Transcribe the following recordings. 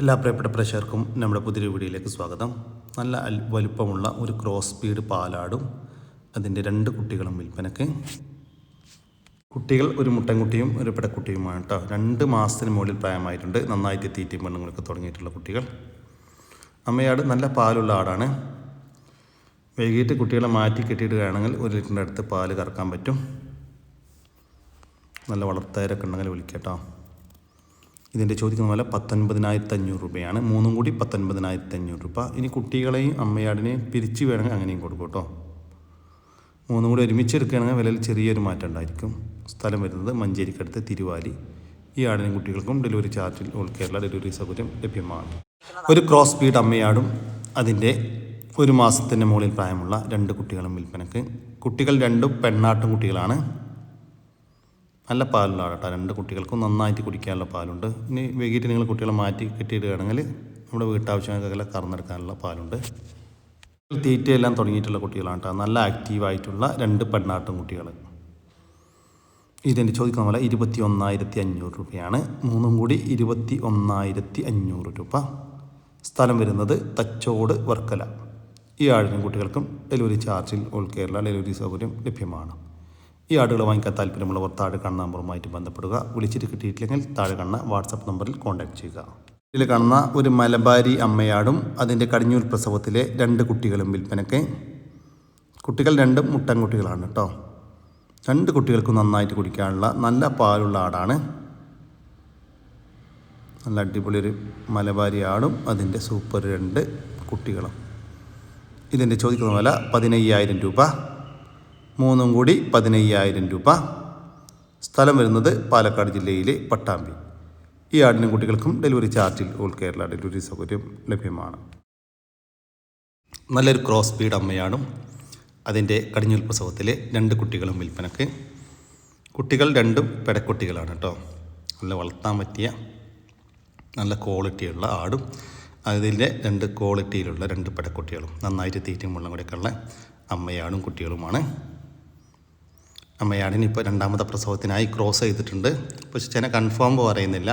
എല്ലാ പ്രിയപ്പെട്ട പ്രേക്ഷകർക്കും നമ്മുടെ പുതിയൊരു വീഡിയോയിലേക്ക് സ്വാഗതം. നല്ല വലുപ്പമുള്ള ഒരു ക്രോസ് സ്പീഡ് പാലാടും അതിന്റെ രണ്ട് കുട്ടികളും വിൽപ്പനക്ക് കുട്ടികൾ ഒരു മുട്ടൻകുട്ടിയും ഒരു പെടക്കുട്ടിയുമാണ് കേട്ടോ രണ്ട് മാസത്തിന് മുകളിൽ പ്രായമായിട്ടുണ്ട്. നന്നായിട്ട് തീറ്റയും പെണ്ണുങ്ങളൊക്കെ തുടങ്ങിയിട്ടുള്ള കുട്ടികൾ. അമ്മയാട് നല്ല പാലുള്ള ആടാണ്. വൈകിട്ട് കുട്ടികളെ മാറ്റി കെട്ടിയിടുകയാണെങ്കിൽ ഒരു ലിറ്ററിന്റെ അടുത്ത് പാൽ കറക്കാൻ പറ്റും. നല്ല വളർത്തേരൊക്കെ ഉണ്ടെങ്കിൽ വിളിക്കട്ടോ ഇതിന്റെ ചോദിക്കുന്ന പോലെ പത്തൊൻപതിനായിരത്തി അഞ്ഞൂറ് രൂപയാണ്. മൂന്നും കൂടി പത്തൊൻപതിനായിരത്തി അഞ്ഞൂറ് രൂപ. ഇനി കുട്ടികളെയും അമ്മയാടിനെയും പിരിച്ചു വേണമെങ്കിൽ അങ്ങനെയും കൊടുക്കും കേട്ടോ. മൂന്നും കൂടി ഒരുമിച്ച് എടുക്കുകയാണെങ്കിൽ വിലയിൽ ചെറിയൊരു മാറ്റം ഉണ്ടായിരിക്കും. സ്ഥലം വരുന്നത് മഞ്ചേരിക്കടുത്ത് തിരുവാലി. ഈ ആടിനും കുട്ടികൾക്കും ഡെലിവറി ചാർജിൽ ഓൾ കേരള ഡെലിവറി സൗകര്യം ലഭ്യമാണ്. ഒരു ക്രോസ് സ്പീഡ് അമ്മയാടും അതിന്റെ ഒരു മാസത്തിന്റെ മുകളിൽ പ്രായമുള്ള രണ്ട് കുട്ടികളും വിൽപ്പനക്ക് കുട്ടികൾ രണ്ടും പെണ്ണാട്ടും കുട്ടികളാണ്. നല്ല പാലുള്ള കേട്ടോ. രണ്ട് കുട്ടികൾക്കും നന്നായിട്ട് കുടിക്കാനുള്ള പാലുണ്ട്. ഇനി വൈകിട്ട് നിങ്ങൾ കുട്ടികളെ മാറ്റി കെട്ടിയിടുകയാണെങ്കിൽ നമ്മുടെ വീട്ടാവശ്യങ്ങൾക്കെല്ലാം കറന്നെടുക്കാനുള്ള പാലുണ്ട്. തീറ്റയെല്ലാം തുടങ്ങിയിട്ടുള്ള കുട്ടികളാണ് കേട്ടോ. നല്ല ആക്റ്റീവായിട്ടുള്ള രണ്ട് പെണ്ണാട്ടും കുട്ടികൾ ഇതിന്റെ ചോദിക്കുന്ന പോലെ ഇരുപത്തി ഒന്നായിരത്തി അഞ്ഞൂറ് രൂപയാണ്. മൂന്നും കൂടി ഇരുപത്തി ഒന്നായിരത്തി അഞ്ഞൂറ് രൂപ. സ്ഥലം വരുന്നത് തച്ചോട് വർക്കല. ഈ ആഴിനും കുട്ടികൾക്കും ഡെലിവറി ചാർജിൽ ഓൾ കേരള ഡെലിവറി സൗകര്യം ലഭ്യമാണ്. ഈ ആടുകൾ വാങ്ങിക്കാൻ താല്പര്യമുള്ളവർ താഴെ കാണുന്ന നമ്പറുമായിട്ട് ബന്ധപ്പെടുക. വിളിച്ചിട്ട് കിട്ടിയിട്ടില്ലെങ്കിൽ താഴെ കാണുന്ന വാട്സപ്പ് നമ്പറിൽ കോൺടാക്ട് ചെയ്യുക. ഇതിൽ കാണുന്ന ഒരു മലബാരി അമ്മയാടും അതിന്റെ കടിഞ്ഞൂൽ പ്രസവത്തിലെ രണ്ട് കുട്ടികളും വിൽപ്പനയ്ക്ക്. കുട്ടികൾ രണ്ടും മുട്ടൻകുട്ടികളാണ് കേട്ടോ. രണ്ട് കുട്ടികൾക്കും നന്നായിട്ട് കുടിക്കാനുള്ള നല്ല പാലുള്ള ആടാണ്. നല്ല അടിപൊളി ഒരു മലബാരി ആടും അതിന്റെ സൂപ്പർ രണ്ട് കുട്ടികളും. ഇതിന്റെ ചോദിക്കുന്ന വില പതിനയ്യായിരം രൂപ. മൂന്നും കൂടി പതിനയ്യായിരം രൂപ. സ്ഥലം വരുന്നത് പാലക്കാട് ജില്ലയിലെ പട്ടാമ്പി. ഈ ആടിനും കുട്ടികൾക്കും ഡെലിവറി ചാർജിൽ ഓൾ കേരള ഡെലിവറി സൗകര്യം ലഭ്യമാണ്. നല്ലൊരു ക്രോസ് ബീഡ് അമ്മയാണ് അതിന്റെ കടിഞ്ഞൂൽ പ്രസവത്തിലെ രണ്ട് കുട്ടികളും വിൽപ്പനക്ക്. കുട്ടികൾ രണ്ടും പെടക്കുട്ടികളാണ് കേട്ടോ. നല്ല വളർത്താൻ പറ്റിയ നല്ല ക്വാളിറ്റിയുള്ള ആടും അതിന്റെ രണ്ട് ക്വാളിറ്റിയിലുള്ള രണ്ട് പെടക്കുട്ടികളും. നന്നായിട്ട് തീറ്റയും വെള്ളം കൂടെയൊക്കെയുള്ള അമ്മയാണും കുട്ടികളുമാണ്. അമ്മയാടിന് ഇപ്പോൾ രണ്ടാമത്തെ പ്രസവത്തിനായി ക്രോസ് ചെയ്തിട്ടുണ്ട്. പക്ഷേ ചേന കൺഫേം പറയുന്നില്ല.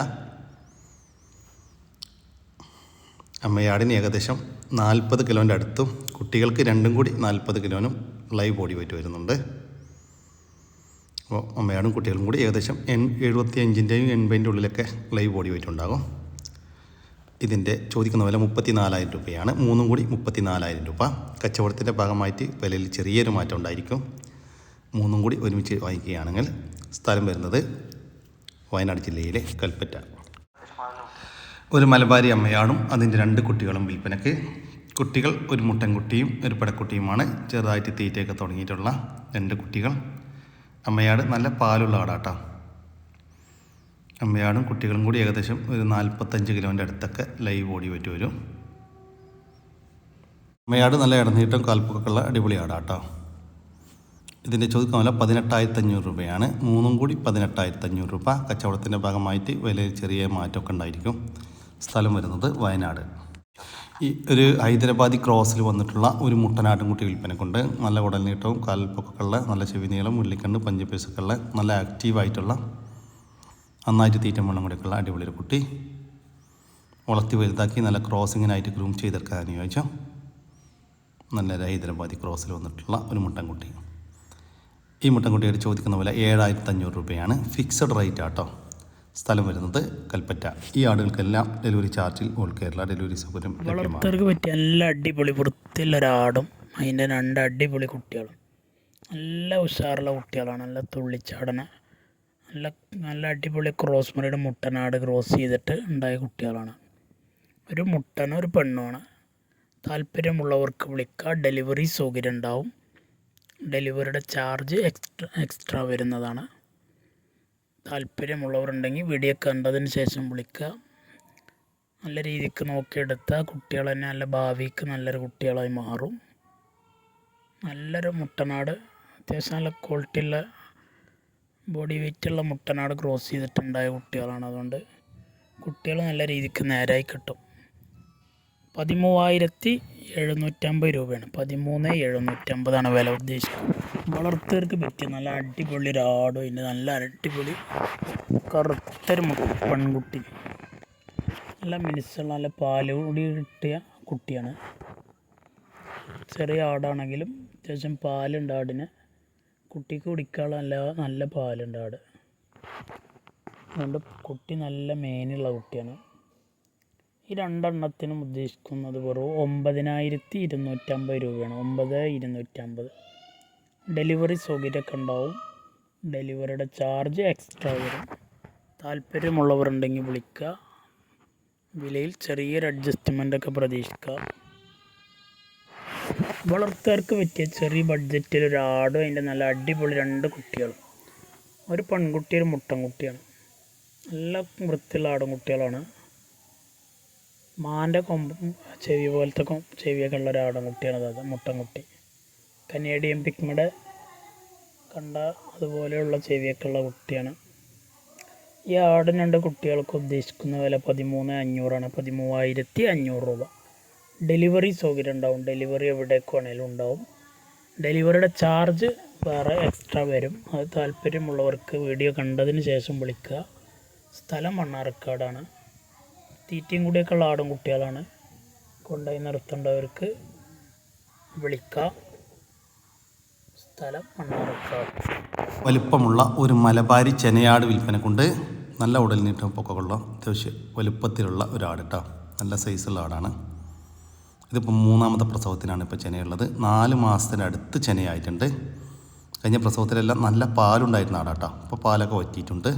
അമ്മയാടിന് ഏകദേശം നാൽപ്പത് കിലോന്റെ അടുത്തും കുട്ടികൾക്ക് രണ്ടും കൂടി നാൽപ്പത് കിലോനും ലൈവ് ബോഡി വെയിറ്റ് വരുന്നുണ്ട്. അപ്പോൾ അമ്മയാടും കുട്ടികളും കൂടി ഏകദേശം എൺ എഴുപത്തി അഞ്ചിന്റെയും എൺപതിന്റെ ഉള്ളിലൊക്കെ ലൈവ് ബോഡി വെയിറ്റ് ഉണ്ടാകും. ഇതിന്റെ ചോദിക്കുന്ന വില മുപ്പത്തി നാലായിരം രൂപയാണ്. മൂന്നും കൂടി മുപ്പത്തി നാലായിരം രൂപ. കച്ചവടത്തിന്റെ ഭാഗമായിട്ട് വിലയിൽ ചെറിയൊരു മാറ്റം ഉണ്ടായിരിക്കും. മൂന്നും കൂടി ഒരുമിച്ച് വായിക്കുകയാണെങ്കിൽ സ്ഥലം വരുന്നത് വയനാട് ജില്ലയിലെ കൽപ്പറ്റ. ഒരു മലബാരി അമ്മയാണും അതിന്റെ രണ്ട് കുട്ടികളും വിൽപ്പനക്ക് കുട്ടികൾ ഒരു മുട്ടൻകുട്ടിയും ഒരു പടക്കുട്ടിയുമാണ്. ചെറുതായിട്ട് തീറ്റയൊക്കെ തുടങ്ങിയിട്ടുള്ള രണ്ട് കുട്ടികൾ. അമ്മയാട് നല്ല പാലുള്ള ആടാട്ടോ. അമ്മയാടും കുട്ടികളും കൂടി ഏകദേശം ഒരു നാൽപ്പത്തഞ്ച് കിലോന്റെ അടുത്തൊക്കെ ലൈവ് ഓടി പറ്റി വരും അമ്മയാട് നല്ല ഇടനീട്ടം കാൽപ്പൊക്കെ ഉള്ള അടിപൊളി ആടാട്ടോ. ഇതിന്റെ ചോദ്യം വില പതിനെട്ടായിരത്തി അഞ്ഞൂറ് രൂപയാണ്. മൂന്നും കൂടി പതിനെട്ടായിരത്തി അഞ്ഞൂറ് രൂപ. കച്ചവടത്തിന്റെ ഭാഗമായിട്ട് വിലയിൽ ചെറിയ മാറ്റമൊക്കെ ഉണ്ടായിരിക്കും. സ്ഥലം വരുന്നത് വയനാട്. ഈ ഒരു ഹൈദരാബാദി ക്രോസിൽ വന്നിട്ടുള്ള ഒരു മുട്ടനാട്ടും കുട്ടി വിൽപ്പനക്കുണ്ട്. നല്ല ഉടൽനീട്ടവും കാൽപ്പൊക്കെ നല്ല ചെവി നീളം മുള്ളിക്കണ്ണ് പഞ്ചപേസൊക്കെ ഉള്ള നല്ല ആക്റ്റീവായിട്ടുള്ള നന്നായിട്ട് തീറ്റ വെള്ളം കൂടെയൊക്കെയുള്ള അടിപൊളി ഒരു കുട്ടി. വളർത്തി വലുതാക്കി നല്ല ക്രോസിങ്ങിനായിട്ട് ഗ്രൂം ചെയ്തെടുക്കാൻ അനുയോജ്യ നല്ല ഹൈദരാബാദി ക്രോസിൽ വന്നിട്ടുള്ള ഒരു മുട്ടൻകുട്ടി. ഈ മുട്ടൻകുട്ടിയുടെ ചോദിക്കുന്ന പോലെ ഏഴായിരത്തി അഞ്ഞൂറ് രൂപയാണ്. ഫിക്സഡ് റേറ്റ് ആട്ടോ. സ്ഥലം വരുന്നത് കൽപ്പറ്റ. ഈ ആടുകൾക്കെല്ലാം ഡെലിവറി ചാർജിൽ ഓൾ കേരള ഡെലിവറി സൗകര്യം പറ്റിയ നല്ല അടിപൊളി വൃത്തിയുള്ളൊരാടും അതിന്റെ രണ്ട് അടിപൊളി കുട്ടികളും. നല്ല ഉഷാറുള്ള കുട്ടികളാണ്. നല്ല തുള്ളിച്ചാടന നല്ല നല്ല അടിപൊളി ക്രോസ് മുറിയുടെ മുട്ടനാട് ക്രോസ് ചെയ്തിട്ട് ഉണ്ടായ കുട്ടികളാണ്. ഒരു മുട്ടനും ഒരു പെണ്ണുമാണ് താല്പര്യമുള്ളവർക്ക് വിളിക്കുക ഡെലിവറി സൗകര്യം ഉണ്ടാവും. ഡെലിവറിയുടെ ചാർജ് എക്സ്ട്രാ എക്സ്ട്രാ വരുന്നതാണ്. താല്പര്യമുള്ളവരുണ്ടെങ്കിൽ വീഡിയോ കണ്ടതിന് ശേഷം വിളിക്കുക. നല്ല രീതിക്ക് നോക്കിയെടുത്താൽ കുട്ടികൾ തന്നെ നല്ല ഭാവിക്ക് നല്ലൊരു കുട്ടികളായി മാറും. നല്ലൊരു മുട്ടനാട് അത്യാവശ്യം നല്ല ക്വാളിറ്റിയുള്ള ബോഡി വെയിറ്റുള്ള മുട്ടനാട് ക്രോസ് ചെയ്തിട്ടുണ്ടായ കുട്ടികളാണ്. അതുകൊണ്ട് കുട്ടികൾ നല്ല രീതിക്ക് നേരായി കിട്ടും. പതിമൂവായിരത്തി എഴുന്നൂറ്റമ്പത് രൂപയാണ്. പതിമൂന്ന് എഴുന്നൂറ്റമ്പതാണ് വില ഉദ്ദേശിക്കുന്നത് വളർത്തവർക്ക് പറ്റിയ നല്ല അടിപൊളി ഒരാടും അതിന്റെ നല്ല അടിപൊളി കറുത്തൊരു പെൺകുട്ടി. നല്ല മിനുസുള്ള നല്ല പാൽ കൂടി കിട്ടിയ കുട്ടിയാണ്. ചെറിയ ആടാണെങ്കിലും അത്യാവശ്യം പാലുണ്ട് ആടിന്. കുട്ടിക്ക് കുടിക്കാനുള്ള നല്ല നല്ല പാലുണ്ട് ആട്. അതുകൊണ്ട് കുട്ടി നല്ല മേനുള്ള കുട്ടിയാണ്. ഈ രണ്ടെണ്ണത്തിനും ഉദ്ദേശിക്കുന്നത് വെറും ഒമ്പതിനായിരത്തി ഇരുന്നൂറ്റമ്പത് രൂപയാണ്. ഒമ്പത് ഇരുന്നൂറ്റമ്പത്. ഡെലിവറി സൗകര്യമൊക്കെ ഉണ്ടാവും. ഡെലിവറിയുടെ ചാർജ് എക്സ്ട്രാ വരും. താല്പര്യമുള്ളവരുണ്ടെങ്കിൽ വിളിക്കുക. വിലയിൽ ചെറിയൊരു അഡ്ജസ്റ്റ്മെന്റ് ഒക്കെ പ്രതീക്ഷിക്കുക. വളർത്തുകാർക്ക് പറ്റിയ ചെറിയ ബഡ്ജറ്റിൽ ഒരു ആടും അതിന്റെ നല്ല അടിപൊളി രണ്ട് കുട്ടികളും. ഒരു പെൺകുട്ടി ഒരു മുട്ടൻകുട്ടിയാണ്. നല്ല വൃത്തിയുള്ള ആടും കുട്ടികളാണ്. മാന്റെ കൊമ്പും ചെവി പോലത്തെ ചെവിയൊക്കെ ഉള്ള ഒരു ആടും കുട്ടിയാണ് അത് മുട്ടൻകുട്ടി കനേഡിയൻ പിക്മിയുടെ കണ്ട അതുപോലെയുള്ള ചെവിയൊക്കെ ഉള്ള കുട്ടിയാണ്. ഈ ആടിന് രണ്ട് കുട്ടികൾക്ക് ഉദ്ദേശിക്കുന്ന വില പതിമൂന്ന് അഞ്ഞൂറാണ്. പതിമൂവായിരത്തി അഞ്ഞൂറ് രൂപ. ഡെലിവറി സൗകര്യം ഉണ്ടാവും. ഡെലിവറി എവിടേക്ക് വേണേലും ഉണ്ടാവും. ഡെലിവറിയുടെ ചാർജ് വേറെ എക്സ്ട്രാ വരും. അത് താല്പര്യമുള്ളവർക്ക് വീഡിയോ കണ്ടതിന് ശേഷം വിളിക്കുക. സ്ഥലം മണ്ണാർക്കാടാണ്. തീറ്റയും കൂടിയൊക്കെ ഉള്ള ആടും കുട്ടികളാണ്. കൊണ്ടുപോയി നിർത്തേണ്ടവർക്ക് വിളിക്ക. സ്ഥലം മണ്ണാർക്കാട്. വലിപ്പമുള്ള ഒരു മലബാരി ചെനയാട് വിൽപ്പനക്കുണ്ട് നല്ല ഉടൽ നീട്ടം പൊക്കമുള്ള അത്യാവശ്യം വലുപ്പത്തിലുള്ള ഒരാട് കേട്ടോ നല്ല സൈസുള്ള ആടാണ്. ഇതിപ്പോൾ മൂന്നാമത്തെ പ്രസവത്തിനാണ് ഇപ്പോൾ ചെനയുള്ളത്. നാല് മാസത്തിനടുത്ത് ചെനയായിട്ടുണ്ട്. കഴിഞ്ഞ പ്രസവത്തിലെല്ലാം നല്ല പാലുണ്ടായിരുന്ന ആടാട്ടോ ഇപ്പോൾ പാലൊക്കെ വറ്റിയിട്ടുണ്ട്.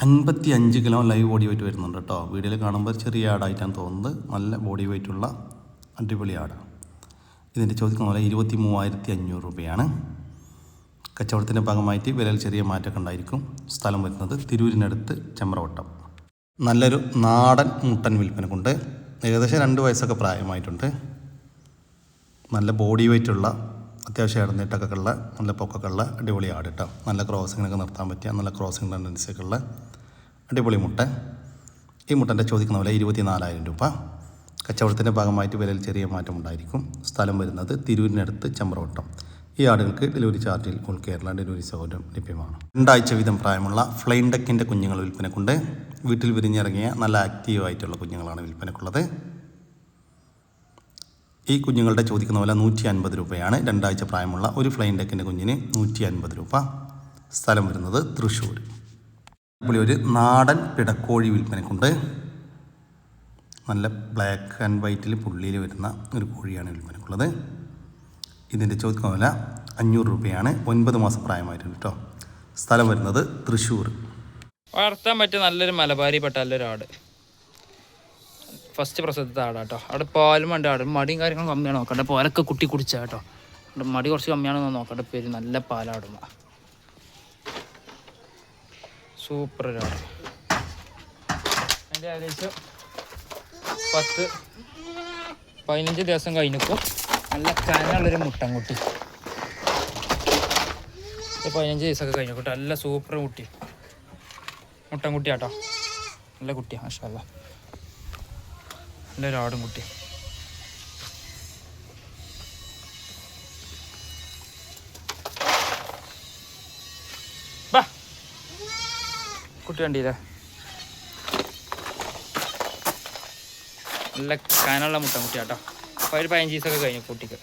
അൻപത്തി അഞ്ച് കിലോ ലൈവ് ബോഡി വെയിറ്റ് വരുന്നുണ്ട് കേട്ടോ. വീഡിയോയിൽ കാണുമ്പോൾ ചെറിയ ആടായിട്ടാണ് തോന്നുന്നത്. നല്ല ബോഡി വെയിറ്റുള്ള അടിപൊളി ആടാണ് ഇതിന്റെ ചോദിക്കുന്ന പോലെ ഇരുപത്തി മൂവായിരത്തി അഞ്ഞൂറ് രൂപയാണ്. കച്ചവടത്തിന്റെ ഭാഗമായിട്ട് വിലയിൽ ചെറിയ മാറ്റമൊക്കെ ഉണ്ടായിരിക്കും. സ്ഥലം വരുന്നത് തിരൂരിനടുത്ത് ചെമ്പ്രവട്ടം. നല്ലൊരു നാടൻ മുട്ടൻ വിൽപ്പനക്കുണ്ട്. ഏകദേശം രണ്ട് വയസ്സൊക്കെ പ്രായമായിട്ടുണ്ട്. നല്ല ബോഡി വെയിറ്റുള്ള അത്യാവശ്യം ഇടനീട്ടൊക്കെ ഉള്ള നല്ല പൊക്കൊക്കെ ഉള്ള അടിപൊളി ആട് കേട്ടോ. നല്ല ക്രോസിങ്ങിനൊക്കെ നിർത്താൻ പറ്റിയ നല്ല ക്രോസിങ് ടെൻഡൻസിയൊക്കെ ഉള്ള അടിപൊളി മുട്ട. ഈ മുട്ടന്റെ ചോദിക്കുന്ന വില ഇരുപത്തി നാലായിരം രൂപ. കച്ചവടത്തിന്റെ ഭാഗമായിട്ട് വിലയിൽ ചെറിയ മാറ്റം ഉണ്ടായിരിക്കും. സ്ഥലം വരുന്നത് തിരൂരിനടുത്ത് ചമ്പ്രവട്ടം. ഈ ആടുകൾക്ക് ഡെലിവറി ചാർജിൽ ഓൾ കേരള ഡെലിവറി സൗകര്യം ലഭ്യമാണ്. രണ്ടാഴ്ച വീതം പ്രായമുള്ള ഫ്ലൈൻ ഡക്കിന്റെ കുഞ്ഞുങ്ങൾ വിൽപ്പനക്കുണ്ട്. വീട്ടിൽ വിരിഞ്ഞിറങ്ങിയ നല്ല ആക്റ്റീവായിട്ടുള്ള കുഞ്ഞുങ്ങളാണ് വിൽപ്പനക്കുള്ളത്. ഈ കുഞ്ഞുങ്ങളുടെ ചോദിക്കുന്ന പോലെ നൂറ്റി അൻപത് രൂപയാണ്. രണ്ടാഴ്ച പ്രായമുള്ള ഒരു ഫ്ലൈൻ ഡെക്കിന്റെ കുഞ്ഞിന് നൂറ്റി അൻപത് രൂപ. സ്ഥലം വരുന്നത് തൃശ്ശൂർ. പുള്ളി ഒരു നാടൻ പിടക്കോഴി വിൽപ്പനക്കുണ്ട് നല്ല ബ്ലാക്ക് ആൻഡ് വൈറ്റിൽ പുള്ളിയിൽ വരുന്ന ഒരു കോഴിയാണ് വിൽപ്പനക്കുള്ളത് ഇതിന്റെ ചോദിക്കുന്ന വില അഞ്ഞൂറ് രൂപയാണ്. ഒൻപത് മാസം പ്രായമായിട്ടുണ്ട് കേട്ടോ. സ്ഥലം വരുന്നത് തൃശ്ശൂർ. വളർത്താൻ പറ്റിയ നല്ലൊരു മലബാരി പെട്ട നല്ലൊരു ആട് ഫസ്റ്റ് പ്രസവത്തെ ആടാ കേട്ടോ. അവിടെ പാലും ഉണ്ട് അവിടെ മടിയും കാര്യങ്ങളും കമ്മിയാണ് നോക്കട്ടെ പാലൊക്കെ കുട്ടി കുടിച്ചാ കേട്ടോ. അവിടെ മടി കുറച്ച് കമ്മിയാണെന്ന് നോക്കട്ടെ പേര് നല്ല പാലാടുന്ന സൂപ്പർ ഒരാട് അതിന്റെ ഏകദേശം പത്ത് പതിനഞ്ച് ദിവസം കഴിഞ്ഞപ്പോൾ നല്ല കനുള്ളൊരു മുട്ടൻകുട്ടി. കുട്ടി പതിനഞ്ച് ദിവസമൊക്കെ കഴിഞ്ഞു കുട്ടി നല്ല സൂപ്പർ കുട്ടി. മുട്ടൻകുട്ടി ആട്ടോ നല്ല കുട്ടിയാണ് മാഷാല്ല നല്ല ഒരാടും കുട്ടി കുട്ടി കണ്ടില്ലേ? നല്ല കനുള്ള മുട്ടൻകുട്ടി കേട്ടോ അപ്പോൾ ഒരു പതിനഞ്ച് ദിവസമൊക്കെ കഴിഞ്ഞു കുട്ടിക്ക്.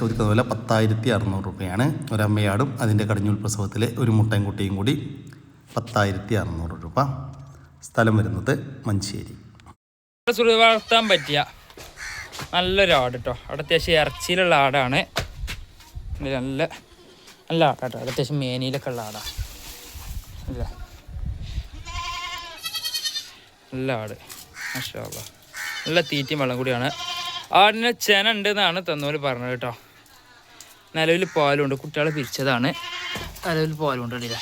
ചോദിക്കുന്ന പോലെ പത്തായിരത്തി അറുന്നൂറ് രൂപയാണ്. ഒരമ്മയാടും അതിന്റെ കടിഞ്ഞൂൽ പ്രസവത്തിലെ ഒരു മുട്ടൻകുട്ടിയും കൂടി പത്തായിരത്തി അറുന്നൂറ് രൂപ. സ്ഥലം വരുന്നത് മഞ്ചേരി. വളർത്താൻ പറ്റിയ നല്ലൊരു ആട് കേട്ടോ അവിടെ അത്യാവശ്യം ഇറച്ചിയിലുള്ള ആടാണ്. നല്ല നല്ല ആടാട്ടോ. അവിടെ അത്യാവശ്യം മേനിയിലൊക്കെ ഉള്ള ആടാ. ഇല്ല? നല്ല ആട്. അല്ലാ. നല്ല തീറ്റയും വെള്ളം കൂടിയാണ്. ആടിന് ചെന ഉണ്ട് എന്നാണ് തന്നോര് പറഞ്ഞത് കേട്ടോ. നിലവിൽ പാലുണ്ട്. കുട്ടികളെ പിരിച്ചതാണ്. നിലവിൽ പാലുണ്ട് ഇല്ലേ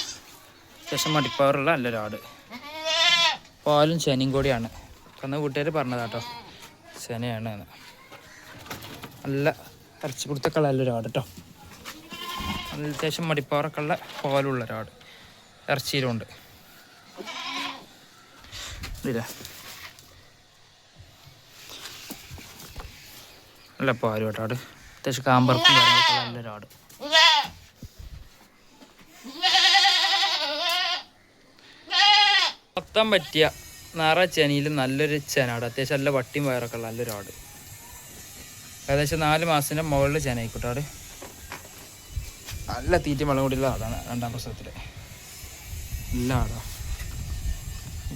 അത്യാവശ്യം മടിപ്പാറുള്ള നല്ലൊരു ആട് പാലും ശനിയും കൂടിയാണ്. അന്ന് വീട്ടുകാർ പറഞ്ഞതാട്ടോ. ശനിയാണ്. നല്ല ഇറച്ചി കൊടുത്തൊക്കെ നല്ലൊരു ആട് കേട്ടോ അത്യാവശ്യം മടിപ്പാറൊക്കെ ഉള്ള പാലുള്ള ഒരാട്. ഇറച്ചിയിലുണ്ട്. ഇതില്ലേ നല്ല പാലും കേട്ടോ ആട്. അത്യാവശ്യം കാമ്പർക്കും ഉള്ള നല്ലൊരു ആട് മൊത്തം പറ്റിയ നിറ ചെനിയിൽ നല്ലൊരു ചെനാട് അത്യാവശ്യം നല്ല വട്ടിയും വയറൊക്കെ ഉള്ള നല്ലൊരു ആട്. ഏകദേശം നാല് മാസത്തിന്റെ മുകളിൽ ചെന ആയിക്കോട്ടെ ആട്. നല്ല തീറ്റ വെള്ളം കൂടിയുള്ള ആടാണ് രണ്ടാം പ്രസവത്തിൽ നല്ല ആടാ.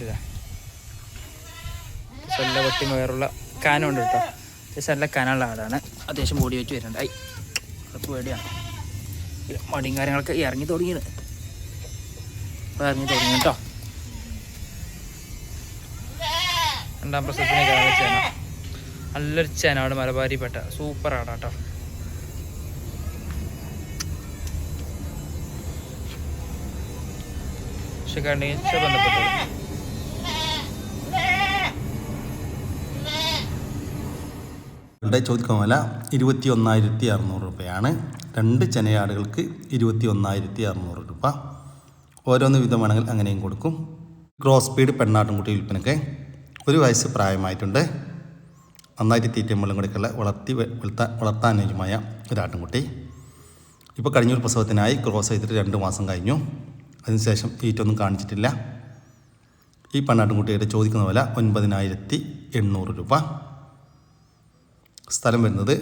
ഇതാ നല്ല വട്ടിയും വയറുള്ള കാനുണ്ട് കേട്ടോ. അത്യാവശ്യം നല്ല കനുള്ള ആടാണ്. അത്യാവശ്യം ബോഡി വെച്ച് വരുന്നുണ്ട് ഐ കുറച്ച് പേടിയാണ് മടിയും കാര്യങ്ങളൊക്കെ ഇറങ്ങി തുടങ്ങിയത് ഇറങ്ങി തുടങ്ങി കേട്ടോ. രണ്ടാം പ്രസവത്തിന് കാണുന്ന ചേന. നല്ലൊരു ചേനാട് മലബാരിപ്പെട്ട സൂപ്പർ ആടാട്ടോ പക്ഷെ കണ്ടിച്ച ബന്ധപ്പെട്ടു വില ഇരുപത്തി ഒന്നായിരത്തി അറുന്നൂറ് രൂപയാണ്. രണ്ട് ചെനയാടുകൾക്ക് ഇരുപത്തി ഒന്നായിരത്തി അറുന്നൂറ് രൂപ. ഓരോന്ന് വിധം വേണമെങ്കിൽ അങ്ങനെയും കൊടുക്കും. ക്രോസ് സ്പീഡ് പെണ്ണാട്ടുംകുട്ടി വിൽപ്പനയ്ക്ക് ഒരു വയസ്സ് പ്രായമായിട്ടുണ്ട്. നന്നായിട്ട് തീറ്റയും വെള്ളം കൊടുക്കുള്ള വളർത്തി വളർത്താൻ അനുയോജ്യമായ ഒരാട്ടുംകുട്ടി ഇപ്പോൾ കഴിഞ്ഞൊരു പ്രസവത്തിനായി ക്രോസ് ചെയ്തിട്ട് രണ്ട് മാസം കഴിഞ്ഞു. അതിനുശേഷം തീറ്റൊന്നും കാണിച്ചിട്ടില്ല. ഈ പെണ്ണാട്ടുംകുട്ടിയുടെ ചോദിക്കുന്ന വില ഒൻപതിനായിരത്തി എണ്ണൂറ് രൂപ. സ്ഥലം വരുന്നത്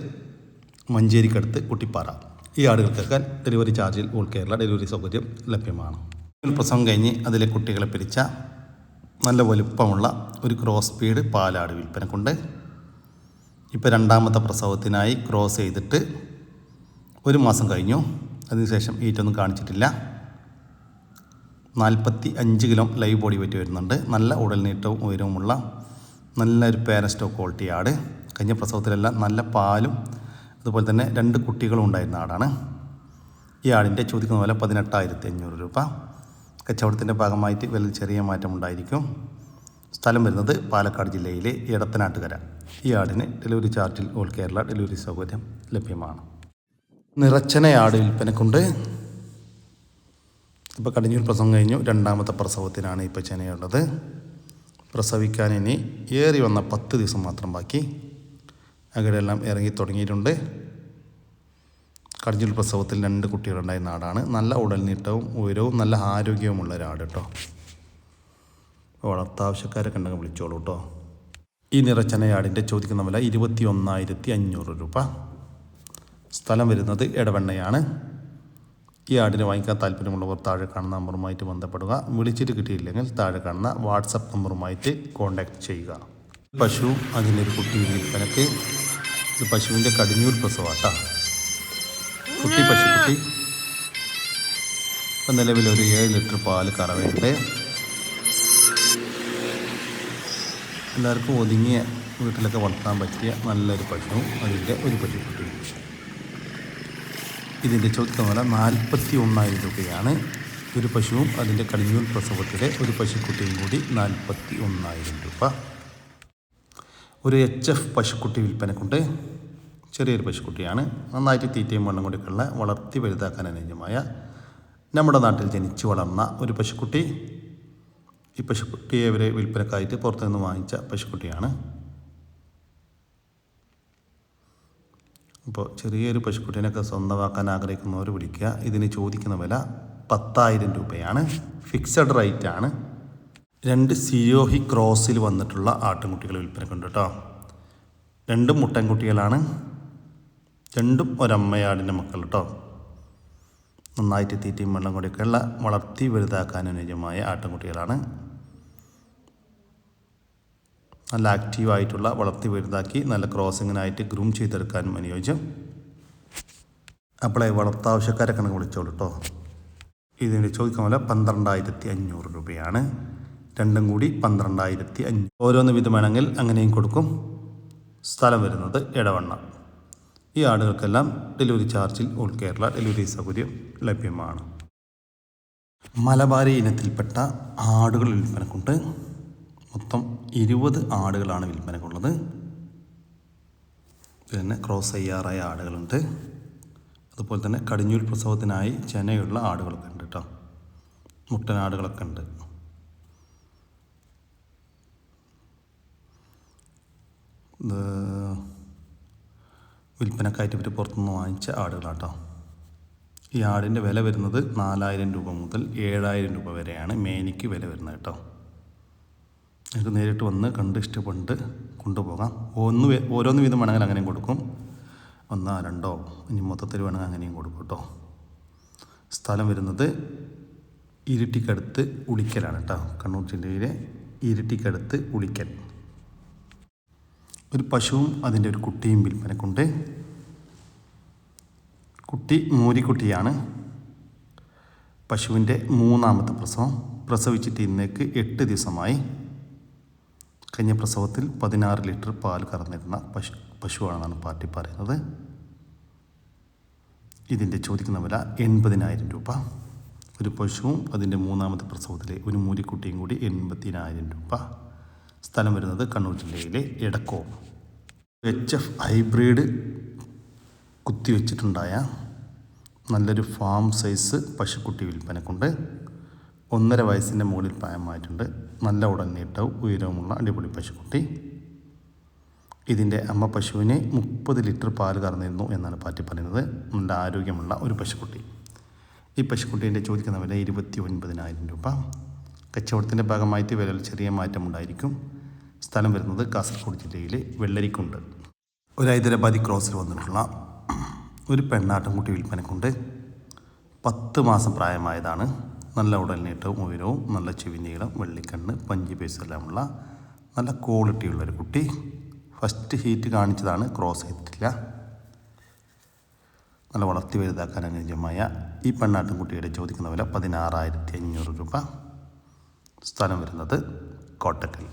മഞ്ചേരിക്കടുത്ത് കുട്ടിപ്പാറ. ഈ ആടുകൾക്കൊക്കെ ഡെലിവറി ചാർജിൽ ഓൾ കേരള ഡെലിവറി സൗകര്യം ലഭ്യമാണ്. പ്രസവം കഴിഞ്ഞ് അതിലെ കുട്ടികളെ പിരിച്ച നല്ല വലുപ്പമുള്ള ഒരു ക്രോസ് സ്പീഡ് പാലാട് വിൽപ്പനക്കുണ്ട് ഇപ്പോൾ രണ്ടാമത്തെ പ്രസവത്തിനായി ക്രോസ് ചെയ്തിട്ട് ഒരു മാസം കഴിഞ്ഞു. അതിനുശേഷം ഈറ്റൊന്നും കാണിച്ചിട്ടില്ല. നാൽപ്പത്തി അഞ്ച് കിലോ ലൈവ് ബോഡി വെറ്റ് വരുന്നുണ്ട്. നല്ല ഉടൽ നീട്ടവും ഉയരവുമുള്ള നല്ലൊരു പാരസ്റ്റോ ക്വാളിറ്റി ആട്. കഴിഞ്ഞ പ്രസവത്തിലെല്ലാം നല്ല പാലും അതുപോലെ തന്നെ രണ്ട് കുട്ടികളും ഉണ്ടായിരുന്ന ആടാണ്. ഈ ആടിന്റെ ചോദിക്കുന്ന പോലെ പതിനെട്ടായിരത്തി അഞ്ഞൂറ് രൂപ. കച്ചവടത്തിന്റെ ഭാഗമായിട്ട് വലിയ ചെറിയ മാറ്റം ഉണ്ടായിരിക്കും. സ്ഥലം വരുന്നത് പാലക്കാട് ജില്ലയിലെ എടത്തനാട്ടുകര. ഈ ആടിന് ഡെലിവറി ചാർജിൽ ഓൾ കേരള ഡെലിവറി സൗകര്യം ലഭ്യമാണ്. നിറച്ചന ആട് വിൽപ്പനക്കുണ്ട്. ഇപ്പോൾ കടിഞ്ഞൂർ പ്രസവം കഴിഞ്ഞു. രണ്ടാമത്തെ പ്രസവത്തിനാണ് ഇപ്പോൾ ചെനയുള്ളത്. പ്രസവിക്കാൻ ഇനി ഏറി വന്ന പത്ത് ദിവസം മാത്രം ബാക്കി. അകടെല്ലാം ഇറങ്ങി തുടങ്ങിയിട്ടുണ്ട്. കടിഞ്ഞൂർ പ്രസവത്തിൽ രണ്ട് കുട്ടികളുണ്ടായ നാടാണ്. നല്ല ഉടൽനീട്ടവും ഉയരവും നല്ല ആരോഗ്യവുമുള്ള ഒരാട് കേട്ടോ വളർത്താവശ്യക്കാരൊക്കെ ഉണ്ടെങ്കിൽ വിളിച്ചോളൂ കേട്ടോ ഈ നിറച്ചനയാടിന്റെ ചോദിക്കുന്ന വില ഇരുപത്തി ഒന്നായിരത്തി അഞ്ഞൂറ് രൂപ. സ്ഥലം വരുന്നത് ഇടവെണ്ണയാണ് ഈ ആടിനെ വാങ്ങിക്കാൻ താല്പര്യമുള്ളവർ താഴെ കാണുന്ന നമ്പറുമായിട്ട് ബന്ധപ്പെടുക. വിളിച്ചിട്ട് കിട്ടിയില്ലെങ്കിൽ താഴെ കാണുന്ന വാട്സപ്പ് നമ്പറുമായിട്ട് കോൺടാക്റ്റ് ചെയ്യുക. പശു അതിന്റെ ഒരു കുട്ടി വിൽപ്പനക്ക്. ഇത് പശുവിന്റെ കടിഞ്ഞൂർ പ്രസവാട്ടാ. കുട്ടി പശുക്കുട്ടി. ഇപ്പം നിലവിൽ ഒരു ഏഴ് ലിറ്റർ പാൽ കറവയുണ്ട്. എല്ലാവർക്കും ഒതുങ്ങിയ വീട്ടിലൊക്കെ വളർത്താൻ പറ്റിയ നല്ലൊരു പശു. അതിന്റെ ഒരു പശുക്കുട്ടി. ഇതിന്റെ ചോദ്യം വില നാൽപ്പത്തി ഒന്നായിരം രൂപയാണ്. ഒരു പശുവും അതിന്റെ കടിഞ്ഞൂൽ പ്രസവത്തിലെ ഒരു പശുക്കുട്ടിയും കൂടി നാൽപ്പത്തി ഒന്നായിരം രൂപ. ഒരു എച്ച് എഫ് പശുക്കുട്ടി വിൽപ്പനക്കുണ്ട്. ചെറിയൊരു പശുക്കുട്ടിയാണ്. നന്നായിട്ട് തീറ്റയും വണ്ണം കൂടിയൊക്കെയുള്ള വളർത്തി വലുതാക്കാൻ അനുയോജ്യമായ നമ്മുടെ നാട്ടിൽ ജനിച്ചു വളർന്ന ഒരു പശുക്കുട്ടി. ഈ പശുക്കുട്ടിയെ അവരെ വിൽപ്പനക്കായിട്ട് പുറത്തുനിന്ന് വാങ്ങിച്ച പശുക്കുട്ടിയാണ്. അപ്പോൾ ചെറിയൊരു പശുക്കുട്ടീനൊക്കെ സ്വന്തമാക്കാൻ ആഗ്രഹിക്കുന്നവർ വിളിക്കുക. ഇതിന് ചോദിക്കുന്ന വില പത്തായിരം രൂപയാണ്. ഫിക്സഡ് റേറ്റ് ആണ് രണ്ട് സിയോഹി ക്രോസിൽ വന്നിട്ടുള്ള ആട്ടിൻകുട്ടികൾ വിൽപ്പനക്കുണ്ട് കേട്ടോ. രണ്ടും മുട്ടൻകുട്ടികളാണ്. രണ്ടും ഒരമ്മയാടിന്റെ മക്കൾ കേട്ടോ നന്നായിട്ട് തീറ്റയും വെള്ളം കൂടിയൊക്കെയുള്ള വളർത്തി വലുതാക്കാൻ അനുയോജ്യമായ ആട്ടിൻകുട്ടികളാണ് നല്ല ആക്റ്റീവായിട്ടുള്ള വളർത്തി വലുതാക്കി നല്ല ക്രോസിങ്ങിനായിട്ട് ഗ്രൂം ചെയ്തെടുക്കാനും അനുയോജ്യം. അപ്പോളെ വളർത്താവശ്യക്കാരെ കണക്ക് വിളിച്ചോളൂ കേട്ടോ ഇതിന്റെ ചോദിക്കാൻ പോലെ പന്ത്രണ്ടായിരത്തി അഞ്ഞൂറ് രൂപയാണ്. രണ്ടും കൂടി പന്ത്രണ്ടായിരത്തി അഞ്ഞൂറ് ഓരോന്ന് വിധമാണെങ്കിൽ അങ്ങനെയും കൊടുക്കും. സ്ഥലം വരുന്നത് ഇടവണ്ണ ഈ ആടുകൾക്കെല്ലാം ഡെലിവറി ചാർജിൽ ഓൾ കേരള ഡെലിവറി സൗകര്യം ലഭ്യമാണ്. മലബാരി ഇനത്തിൽപ്പെട്ട ആടുകൾ വിൽപ്പനക്കുണ്ട് മൊത്തം ഇരുപത് ആടുകളാണ് വിൽപ്പനക്കുള്ളത് പിന്നെ ക്രോസ് ചെയ്യാറായ ആടുകളുണ്ട്. അതുപോലെ തന്നെ കടിഞ്ഞൂൽ പ്രസവത്തിനായി ചെനയുള്ള ആടുകളൊക്കെ ഉണ്ട് കേട്ടോ മുട്ടനാടുകളൊക്കെ ഉണ്ട്. ഇത് വിൽപ്പനക്കായിട്ട് ഇവർ പുറത്തുനിന്ന് വാങ്ങിച്ച ആടുകളാട്ടോ. ഈ ആടിന്റെ വില വരുന്നത് നാലായിരം രൂപ മുതൽ ഏഴായിരം രൂപ വരെയാണ് മേനിക്ക് വില വരുന്നത് കേട്ടോ. നിങ്ങൾക്ക് നേരിട്ട് വന്ന് കണ്ട് ഇഷ്ടപ്പെട്ട് കൊണ്ടുപോകാം. ഒന്ന് ഓരോന്ന് വീതം വേണമെങ്കിൽ അങ്ങനെയും കൊടുക്കും. ഒന്നോ രണ്ടോ ഇനി മൊത്തത്തിൽ വേണമെങ്കിൽ അങ്ങനെയും കൊടുക്കും കേട്ടോ. സ്ഥലം വരുന്നത് ഇരിട്ടിക്കടുത്ത് ഉളിക്കലാണ് കേട്ടോ. കണ്ണൂർ ജില്ലയിലെ ഇരിട്ടിക്കടുത്ത് ഉളിക്കൽ. ഒരു പശുവും അതിന്റെ ഒരു കുട്ടിയും വിൽപ്പനക്കുണ്ട് കുട്ടി മൂരിക്കുട്ടിയാണ്. പശുവിന്റെ മൂന്നാമത്തെ പ്രസവം പ്രസവിച്ചിട്ട് ഇന്നേക്ക് എട്ട് ദിവസമായി. കഴിഞ്ഞ പ്രസവത്തിൽ പതിനാറ് ലിറ്റർ പാൽ കറന്നിരുന്ന പശു പശുവാണെന്നാണ് പാർട്ടി പറയുന്നത്. ഇതിന്റെ ചോദിക്കുന്ന വില എൺപതിനായിരം രൂപ. ഒരു പശുവും അതിന്റെ മൂന്നാമത്തെ പ്രസവത്തിലെ ഒരു മൂലിക്കുട്ടിയും കൂടി എൺപത്തിനായിരം രൂപ. സ്ഥലം വരുന്നത് കണ്ണൂർ ജില്ലയിലെ എടക്കോ. എച്ച് എഫ് ഹൈബ്രിഡ് കുത്തിവെച്ചിട്ടുണ്ടായ നല്ലൊരു ഫാം സൈസ് പശുക്കുട്ടി വിൽപ്പനക്കുണ്ട്. ഒന്നര വയസ്സിന്റെ മുകളിൽ പ്രായമായിട്ടുണ്ട്. നല്ല ഉടനീട്ടവും ഉയരവുമുള്ള അടിപൊളി പശുക്കുട്ടി. ഇതിന്റെ അമ്മ പശുവിന് മുപ്പത് ലിറ്റർ പാൽ കറന്നിരുന്നു എന്നാണ് പാറ്റി പറയുന്നത്. നല്ല ആരോഗ്യമുള്ള ഒരു പശുക്കുട്ടി. ഈ പശുക്കുട്ടീന്റെ ചോദിക്കുന്ന വില ഇരുപത്തി ഒൻപതിനായിരം രൂപ. കച്ചവടത്തിന്റെ ഭാഗമായിട്ട് വിലയിൽ ചെറിയ മാറ്റമുണ്ടായിരിക്കും. സ്ഥലം വരുന്നത് കാസർഗോഡ് ജില്ലയിലെ വെള്ളരിക്കുണ്ട്. ഒരു ഹൈദരാബാദി ക്രോസിൽ വന്നിട്ടുള്ള ഒരു പെണ്ണാട്ടുംകുട്ടി വിൽപ്പനക്കുണ്ട് പത്ത് മാസം പ്രായമായതാണ്. നല്ല ഉടൽനീട്ടവും ഉയരവും നല്ല ചെവി ചെവിനീളം വെള്ളിക്കണ്ണ് പഞ്ചി പേസ് എല്ലാമുള്ള നല്ല ക്വാളിറ്റിയുള്ള ഒരു കുട്ടി. ഫസ്റ്റ് ഹീറ്റ് കാണിച്ചതാണ് ക്രോസ് ചെയ്തിട്ടില്ല. നല്ല വളർത്തി വലുതാക്കാൻ അനുയോജ്യമായ ഈ പെണ്ണാട്ടുംകുട്ടിയുടെ ചോദിക്കുന്ന വില പതിനാറായിരത്തി അഞ്ഞൂറ് രൂപ. സ്ഥലം വരുന്നത് കോട്ടക്കൽ.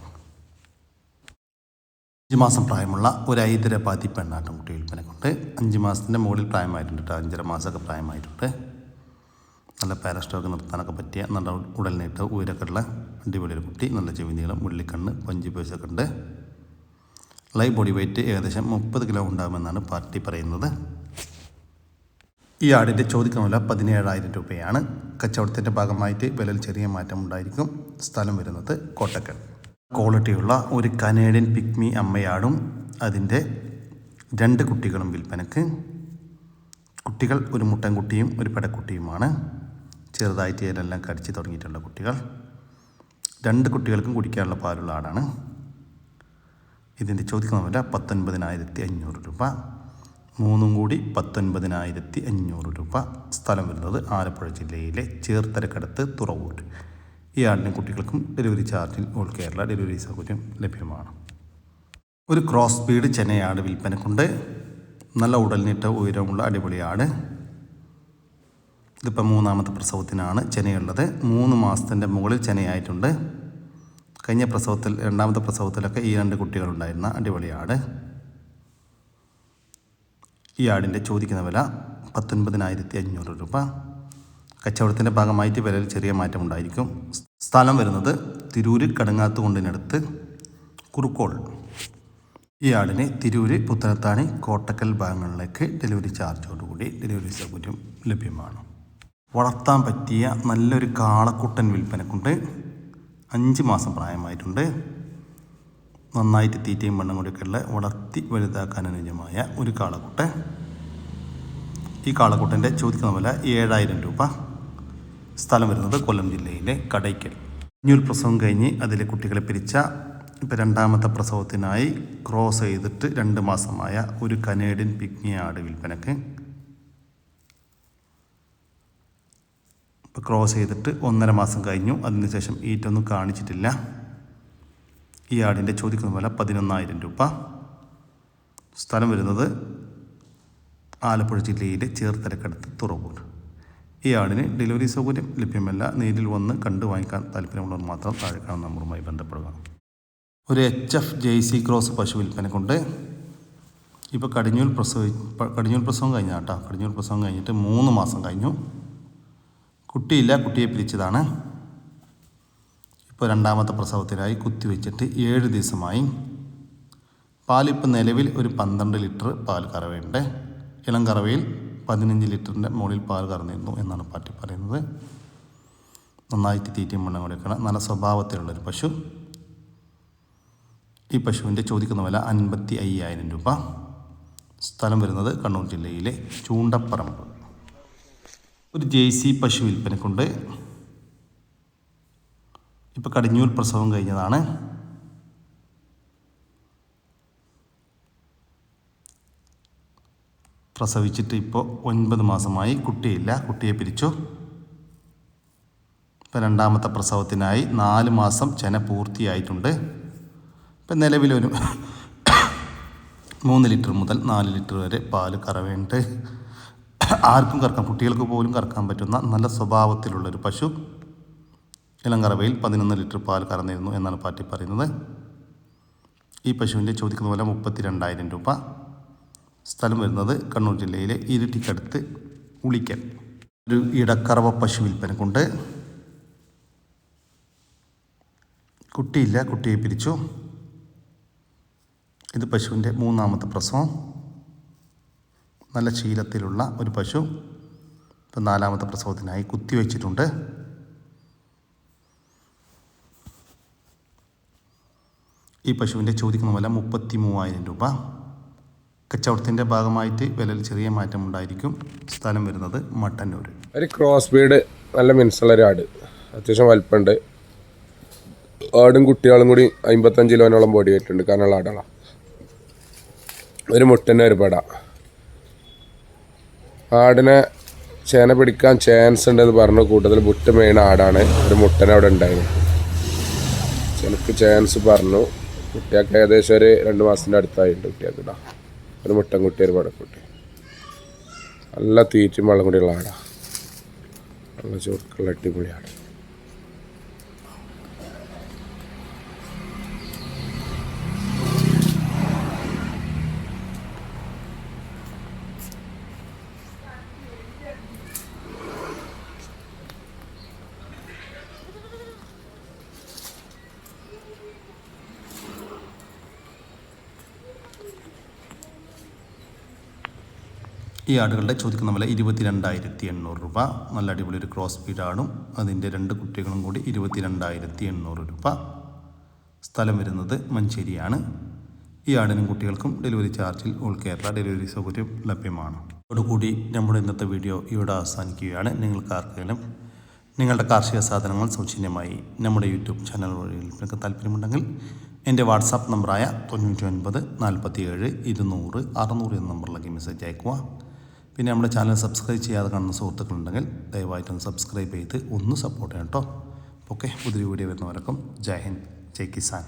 അഞ്ച് മാസം പ്രായമുള്ള ഒരു ഹൈദരാബാദി പെണ്ണാട്ടുംകുട്ടി വിൽപ്പനക്കുണ്ട് അഞ്ച് മാസത്തിന്റെ മുകളിൽ പ്രായമായിട്ടുണ്ട് അഞ്ചര മാസമൊക്കെ പ്രായമായിട്ടുണ്ട്. നല്ല പാരസ്റ്റോക്ക് നിർത്താനൊക്കെ പറ്റിയ നല്ല ഉടൽ നീട്ട് ഉയരൊക്കെ ഉള്ള അടിപൊളി ഒരു കുട്ടി. നല്ല ചെവി നീളം ഉള്ളിക്കണ്ണ് പഞ്ച് പേഴ്സൊക്കെ ഉണ്ട്. ലൈവ് ബോഡി വെയിറ്റ് ഏകദേശം മുപ്പത് കിലോ ഉണ്ടാകുമെന്നാണ് പാർട്ടി പറയുന്നത്. ഈ ആടിന്റെ ചോദിക്കുന്ന വില പതിനേഴായിരം രൂപയാണ്. കച്ചവടത്തിന്റെ ഭാഗമായിട്ട് വിലയിൽ ചെറിയ മാറ്റം ഉണ്ടായിരിക്കും സ്ഥലം വരുന്നത് കോട്ടക്കൽ. ക്വാളിറ്റിയുള്ള ഒരു കനേഡിയൻ പിക്മി അമ്മയാടും അതിന്റെ രണ്ട് കുട്ടികളും വിൽപ്പനക്ക്. കുട്ടികൾ ഒരു മുട്ടൻകുട്ടിയും ഒരു പെടക്കുട്ടിയുമാണ്. ചെറുതായിട്ട് ഇതിലെല്ലാം കടിച്ച് തുടങ്ങിയിട്ടുള്ള കുട്ടികൾ. രണ്ട് കുട്ടികൾക്കും കുടിക്കാനുള്ള പാലുള്ള ആടാണ്. ഇതിന്റെ ചോദിക്കുന്ന വില പത്തൊൻപതിനായിരത്തി അഞ്ഞൂറ് രൂപ. മൂന്നും കൂടി പത്തൊൻപതിനായിരത്തി അഞ്ഞൂറ് രൂപ സ്ഥലം വരുന്നത് ആലപ്പുഴ ജില്ലയിലെ ചേർത്തലക്കടുത്ത് തുറവൂർ ഈ ആടിനും കുട്ടികൾക്കും ഡെലിവറി ചാർജിൽ ഓൾ കേരള ഡെലിവറി സൗകര്യം ലഭ്യമാണ്. ഒരു ക്രോസ് സ്പീഡ് ചെനയാട് വിൽപ്പനക്കുണ്ട് നല്ല ഉടലിനിട്ട ഉയരമുള്ള അടിപൊളി ആട്. ഇതിപ്പോൾ മൂന്നാമത്തെ പ്രസവത്തിനാണ് ചെനയുള്ളത് മൂന്ന് മാസത്തിന്റെ മുകളിൽ ചെനയായിട്ടുണ്ട് കഴിഞ്ഞ പ്രസവത്തിൽ രണ്ടാമത്തെ പ്രസവത്തിലൊക്കെ ഈ രണ്ട് കുട്ടികളുണ്ടായിരുന്ന അടിപൊളി ആട്. ഈ ആടിന്റെ ചോദിക്കുന്ന വില പത്തൊൻപതിനായിരത്തി അഞ്ഞൂറ് രൂപ. കച്ചവടത്തിന്റെ ഭാഗമായിട്ട് വിലയിൽ ചെറിയ മാറ്റമുണ്ടായിരിക്കും സ്ഥലം വരുന്നത് തിരൂര് കടുങ്ങാത്തുകൊണ്ടിനടുത്ത് കുറുക്കോൾ. ഈ ആടിന് തിരൂര് പുത്തനത്താണി കോട്ടക്കൽ ഭാഗങ്ങളിലേക്ക് ഡെലിവറി ചാർജോടുകൂടി ഡെലിവറി സൗകര്യം ലഭ്യമാണ്. വളർത്താൻ പറ്റിയ നല്ലൊരു കാളക്കുട്ടൻ വിൽപ്പനക്കുണ്ട്. അഞ്ച് മാസം പ്രായമായിട്ടുണ്ട്. നന്നായിട്ട് തീറ്റയും വെള്ളം കൂടിയൊക്കെയുള്ള വളർത്തി വലുതാക്കാൻ അനുയോജ്യമായ ഒരു കാളക്കുട്ടൻ. ഈ കാളക്കുട്ടന്റെ ചോദിക്കുന്ന വില ഏഴായിരം രൂപ. സ്ഥലം വരുന്നത് കൊല്ലം ജില്ലയിലെ കടയ്ക്കൽ. ഇനിയൊരു പ്രസവം കഴിഞ്ഞ് അതിലെ കുട്ടികളെ പിരിച്ച ഇപ്പം രണ്ടാമത്തെ പ്രസവത്തിനായി ക്രോസ് ചെയ്തിട്ട് രണ്ട് മാസമായ ഒരു കനേഡിയൻ പിഗ്മി ആട് വിൽപ്പനക്ക് ഇപ്പോൾ ക്രോസ് ചെയ്തിട്ട് ഒന്നര മാസം കഴിഞ്ഞു. അതിനുശേഷം ഈറ്റൊന്നും കാണിച്ചിട്ടില്ല. ഈ ആടിന്റെ ചോദിക്കുന്ന വില പതിനൊന്നായിരം രൂപ. സ്ഥലം വരുന്നത് ആലപ്പുഴ ജില്ലയിലെ ചേർത്തലക്കടുത്ത് തുറവൂർ. ഈ ആടിന് ഡെലിവറി സൗകര്യം ലഭ്യമല്ല. നേരിൽ വന്ന് കണ്ടു വാങ്ങിക്കാൻ താല്പര്യമുള്ളവർ മാത്രം താഴെ കാണുന്ന നമ്പറുമായി ബന്ധപ്പെടുക. ഒരു H F J C cross പശു വിൽപ്പന കൊണ്ട് ഇപ്പോൾ കടിഞ്ഞൂൽ പ്രസവി കടിഞ്ഞൂൽ പ്രസവം കഴിഞ്ഞ കേട്ടോ കടിഞ്ഞൂൽ പ്രസവം കഴിഞ്ഞിട്ട് മൂന്ന് മാസം കഴിഞ്ഞു. കുട്ടിയില്ല കുട്ടിയെ പിരിച്ചതാണ്. ഇപ്പോൾ രണ്ടാമത്തെ പ്രസവത്തിനായി കുത്തിവെച്ചിട്ട് ഏഴ് ദിവസമായി. പാലിപ്പോൾ നിലവിൽ ഒരു പന്ത്രണ്ട് ലിറ്റർ പാൽ കറവയുണ്ട്. ഇളം കറവയിൽ പതിനഞ്ച് ലിറ്ററിന്റെ മുകളിൽ പാൽ കറന്നിരുന്നു എന്നാണ് പാർട്ടി പറയുന്നത്. നന്നായിട്ട് തീറ്റയും മണ്ണും കൊടുക്കണം നല്ല സ്വഭാവത്തിലുള്ളൊരു പശു. ഈ പശുവിന്റെ ചോദിക്കുന്ന വില അൻപത്തി അയ്യായിരം രൂപ. സ്ഥലം വരുന്നത് കണ്ണൂർ ജില്ലയിലെ ചൂണ്ടപ്പറമ്പ്. ഒരു ജെ സി പശു വിൽപ്പനക്കുണ്ട്. ഇപ്പോൾ കടിഞ്ഞൂൽ പ്രസവം കഴിഞ്ഞതാണ്. പ്രസവിച്ചിട്ട് ഇപ്പോൾ ഒൻപത് മാസമായി കുട്ടിയില്ല. കുട്ടിയെ പിരിച്ചു. ഇപ്പം രണ്ടാമത്തെ പ്രസവത്തിനായി നാല് മാസം ചെന പൂർത്തിയായിട്ടുണ്ട്. ഇപ്പം നിലവിലൊരു മൂന്ന് ലിറ്റർ മുതൽ നാല് ലിറ്റർ വരെ പാൽ കറവേണ്ട് ആർക്കും കറക്കാം. കുട്ടികൾക്ക് പോലും കറക്കാൻ പറ്റുന്ന നല്ല സ്വഭാവത്തിലുള്ളൊരു പശു. ഇളങ്കറവയിൽ പതിനൊന്ന് ലിറ്റർ പാൽ കറന്നിരുന്നു എന്നാണ് പാർട്ടി പറയുന്നത്. ഈ പശുവിന്റെ ചോദിക്കുന്ന പോലെ മുപ്പത്തി രണ്ടായിരം രൂപ. സ്ഥലം വരുന്നത് കണ്ണൂർ ജില്ലയിലെ ഇരിട്ടിക്കടുത്ത് ഉളിക്കൽ. ഒരു ഇടക്കറവ പശു വിൽപ്പനക്കുണ്ട് കുട്ടിയില്ല കുട്ടിയെ പിരിച്ചു. ഇത് പശുവിന്റെ മൂന്നാമത്തെ പ്രസവം. നല്ല ശീലത്തിലുള്ള ഒരു പശു. ഇപ്പം നാലാമത്തെ പ്രസവത്തിനായി കുത്തിവെച്ചിട്ടുണ്ട് ഈ പശുവിന്റെ ചോദിക്കുന്ന വില മുപ്പത്തി മൂവായിരം രൂപ. കച്ചവടത്തിന്റെ ഭാഗമായിട്ട് വിലയിൽ ചെറിയ മാറ്റം ഉണ്ടായിരിക്കും. സ്ഥലം വരുന്നത് മട്ടന്നൂർ ഒരു ക്രോസ് ബീഡ് നല്ല മിനുസുള്ള ഒരു ആട്. അത്യാവശ്യം വലിപ്പമുണ്ട്. ആടും കുട്ടികളും കൂടി അമ്പത്തഞ്ച് കിലോനോളം ബോഡി വെച്ചിട്ടുണ്ട് കാരണമുള്ള ആടുകളാണ് ഒരു മുട്ടനെ ഒരു പട. ആടിനെ ചേന പിടിക്കാൻ ചാൻസ് ഉണ്ടെന്ന് പറഞ്ഞു കൂട്ടത്തിൽ മുട്ട മെയിൻ ആടാണ്. ഒരു മുട്ടനെ അവിടെ ഉണ്ടായിരുന്നു ചെനക്ക് ചാൻസ് പറഞ്ഞു. കുട്ടിയൊക്കെ ഏകദേശം ഒരു രണ്ട് മാസത്തിന്റെ അടുത്തായിട്ടുണ്ട് കുട്ടിയൊക്കെ ഇടാം. ഒരു മുട്ടൻ കുട്ടി ഒരു പടക്കുട്ടി. നല്ല തീറ്റും വെള്ളം കൂടിയുള്ള ആടാ. നല്ല ചുരുക്കുള്ള അടിപൊളിയാണ് ഈ ആടുകളുടെ ചോദിക്കുന്ന വില ഇരുപത്തി രണ്ടായിരത്തി എണ്ണൂറ് രൂപ. നല്ല അടിപൊളി ഒരു ക്രോസ് ആടും അതിന്റെ രണ്ട് കുട്ടികളും കൂടി ഇരുപത്തി രണ്ടായിരത്തി എണ്ണൂറ് രൂപ. സ്ഥലം വരുന്നത് മഞ്ചേരിയാണ്. ഈ ആടിനും കുട്ടികൾക്കും ഡെലിവറി ചാർജിൽ ഓൾ കേരള ഡെലിവറി സൗകര്യം ലഭ്യമാണ്. അതോടുകൂടി നമ്മുടെ ഇന്നത്തെ വീഡിയോ ഇവിടെ അവസാനിക്കുകയാണ്. നിങ്ങൾക്ക് ആർക്കെങ്കിലും നിങ്ങളുടെ കാർഷിക സാധനങ്ങൾ സൗജന്യമായി നമ്മുടെ യൂട്യൂബ് ചാനൽ വഴി നിങ്ങൾക്ക് താല്പര്യമുണ്ടെങ്കിൽ എന്റെ വാട്സാപ്പ് നമ്പറായ തൊണ്ണൂറ്റി ഒൻപത് നാൽപ്പത്തി ഏഴ് ഇരുന്നൂറ് അറുന്നൂറ് എന്ന നമ്പറിലേക്ക് മെസ്സേജ് അയക്കുക പിന്നെ നമ്മുടെ ചാനൽ സബ്സ്ക്രൈബ് ചെയ്യാതെ കാണുന്ന സുഹൃത്തുക്കളുണ്ടെങ്കിൽ ദയവായിട്ടൊന്ന് സബ്സ്ക്രൈബ് ചെയ്ത് ഒന്ന് സപ്പോർട്ട് ചെയ്യണം കേട്ടോ. ഓക്കെ പുതിയ വീഡിയോ വരുന്നവരക്കും ജയ് ഹിന്ദ് ജയ് കിസാൻ.